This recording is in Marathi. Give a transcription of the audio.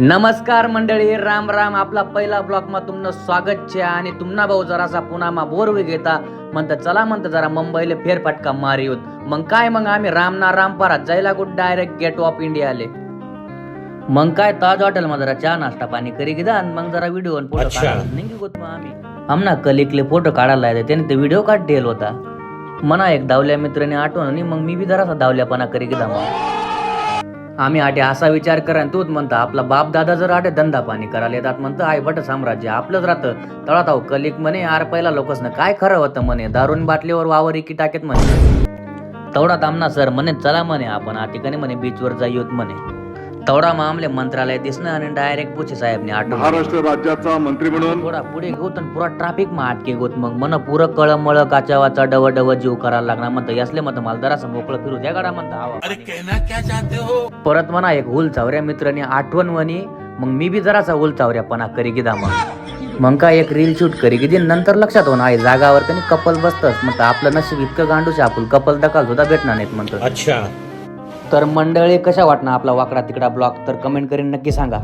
नमस्कार मंडळी राम राम. आपला पहिला ब्लॉग मा तुमनं स्वागत छे आणि तुमना भाऊ जरासा पुन्हा मा बोर घेता म्हणतं चला म्हणतं जरा मुंबईला फेरफटका मारी होत मग काय मग आम्ही रामना रामपारात जायला गुड डायरेक्ट गेट ऑफ इंडियाले मग काय ताज हॉटेल मध्ये जरा चहा नाश्ता पाणी करी घेदा आणि मग जरा व्हिडिओ फोटो. काढायला. नाही गोत मग आम्ही? आमना कलिकले फोटो काढायला येते त्याने ते व्हिडिओ काढ होता. मना एक दावल्या मित्राने आठवण आणि मग मी बी जरासा दावल्यापणा करी घेदा मग. आम्ही आटे असा विचार करा तूच म्हणता आपला बाप दादा जर आटे धंदा पाणी करायला येतात म्हणतं आई बट साम्राज्य आपलंच राहतं. तळात आहो कलिक म्हणे आर पहिला लोकसनं काय खरं होतं म्हणे दारून बाटलीवर वावर इकी टाकेत म्हणे. तेवढा आमना सर म्हणे चला म्हणे आपण आठिकाणी म्हणे बीचवर जाईयोत म्हणे. तेवढा मग आमले मंत्रालय दिसणं आणि डायरेक्ट पुछे साहेबने आठवण महाराष्ट्र राज्याचा मंत्री म्हणून थोडा पुढे घेऊत आणि पुरा ट्रॅफिक मा अटके गोत मग मन पुरं कळमळ काचा वाचा डव डव जीव करायला लागणार म्हणतं. यासले म्हणतं मला जरासं मोकळं फिरू द्या गाडा म्हणतं. आवा अरे कहना क्या चाहते हो? परत म्हणा एक हुल चावऱ्या मित्राने आठवण म्हणी. मग मी बी जरासा हुल चावऱ्यापणा करी गिदा मग. मग काय एक रील शूट करी गिदी नंतर लक्षात होणार आहे जागावर कधी कपल बसतच म्हणतं आपलं नशीब इतकं गांडूच आपुल कपल दकाल सुद्धा भेटणार नाहीत म्हणतं अच्छा. तर मंडळी कशा वाटणार आपला वाकडा तिकडा ब्लॉग? तर कमेंट करीन नक्की सांगा.